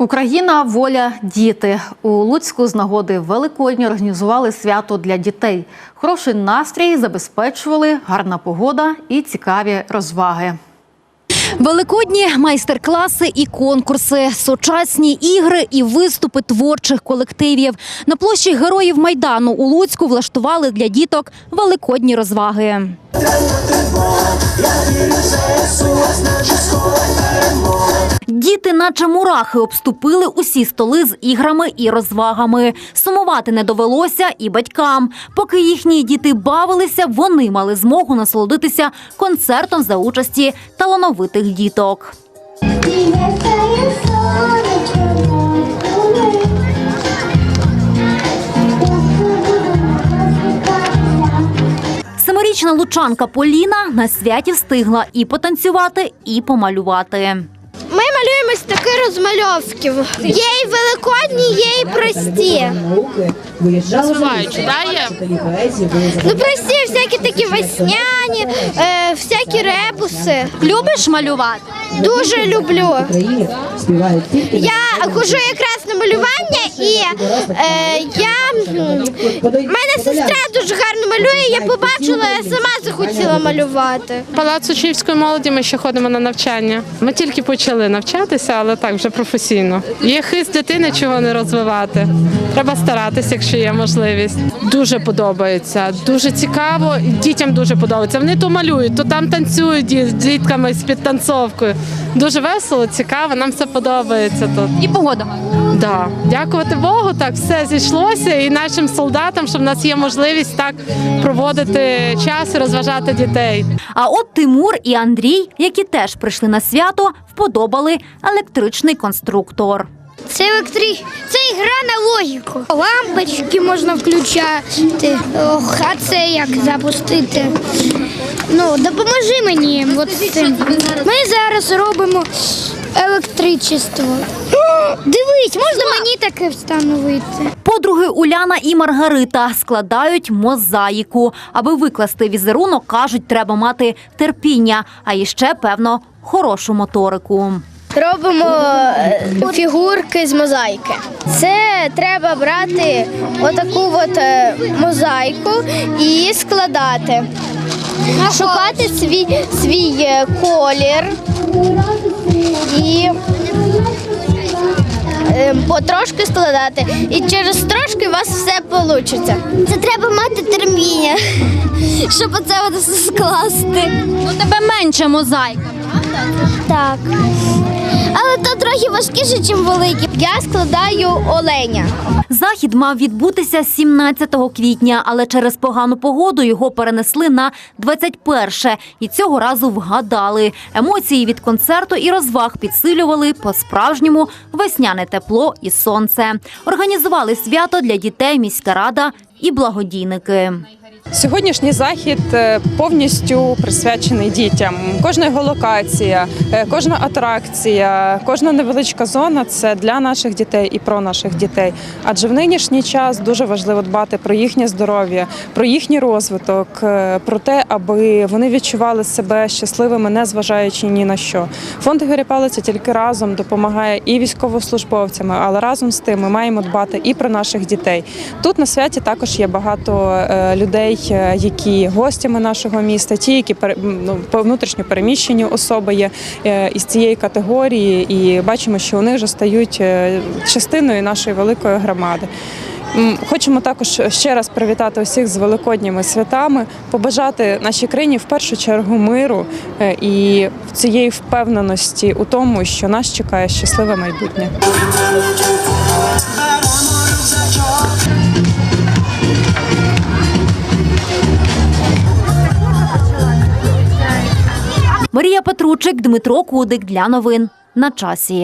Україна, воля, діти у Луцьку з нагоди Великодні організували свято для дітей. Хороший настрій забезпечували гарна погода і цікаві розваги. Великодні майстер-класи і конкурси, сучасні ігри і виступи творчих колективів. На площі Героїв Майдану у Луцьку влаштували для діток великодні розваги. Діти, наче мурахи, обступили усі столи з іграми і розвагами. Сумувати не довелося і батькам. Поки їхні діти бавилися, вони мали змогу насолодитися концертом за участі талановитих діток. Семирічна лучанка Поліна на святі встигла і потанцювати, і помалювати. Малюємо з таких розмальовків. Є і великодні, є і прості. Розвиваючи, да, є? Ну прості, всякі такі весняні, е, всякі ребуси. Любиш малювати? Дуже люблю. Я хожу якраз малювання, і е, я мене сестра дуже гарно малює. Я побачила, я сама захотіла малювати. Палац учнівської молоді ми ще ходимо на навчання. Ми тільки почали навчатися, але так вже професійно. Є хист дитини, чого не розвивати. Треба старатися, якщо є можливість. Дуже подобається, дуже цікаво. Дітям дуже подобається. Вони то малюють, то там танцюють з дітками з підтанцовкою. Дуже весело, цікаво. Нам все подобається тут. І погода. Да. Дякувати Богу, так все зійшлося і нашим солдатам, що в нас є можливість так проводити час і розважати дітей. А от Тимур і Андрій, які теж прийшли на свято, вподобали електричний конструктор. Це електрі... це ігра на логіку. Лампочки можна включати. Ох, а це як запустити? Ну, допоможи мені. От з цим. Ми зараз робимо електричество. Дивись, можна мені таке встановити? Подруги Уляна і Маргарита складають мозаїку. Аби викласти візерунок, кажуть, треба мати терпіння, а іще, певно, хорошу моторику. Робимо е, фігурки з мозаїки. Це треба брати отаку от е, мозаїку і складати. Шукати свій, свій е, колір і е, потрошки складати. І через трошки у вас все вийде. Це треба мати терміння, щоб оце от скласти. У тебе менше мозаїка. Так. Але то трохи важкіше, ніж великі. Я складаю оленя. Захід мав відбутися 17 квітня, але через погану погоду його перенесли на 21 і цього разу вгадали. Емоції від концерту і розваг підсилювали по-справжньому весняне тепло і сонце. Організували свято для дітей міська рада і благодійники. Сьогоднішній захід е, повністю присвячений дітям. Кожна його локація, е, кожна атракція, кожна невеличка зона це для наших дітей і про наших дітей. Адже в нинішній час дуже важливо дбати про їхнє здоров'я, про їхній розвиток, е, про те, аби вони відчували себе щасливими, не зважаючи ні на що. Фонд Ігоря Палиця тільки разом допомагає і військовослужбовцям, але разом з тим ми маємо дбати і про наших дітей. Тут на святі також є багато е, е, які гостями нашого міста, ті, які ну, по внутрішньо переміщені особи є е, із цієї категорії, і бачимо, що вони вже стають е, частиною нашої великої громади. Хочемо також ще раз привітати усіх з великодніми святами, побажати нашій країні в першу чергу миру і цієї впевненості у тому, що нас чекає щасливе майбутнє. Марія Петручик, Дмитро Кудик для новин на часі.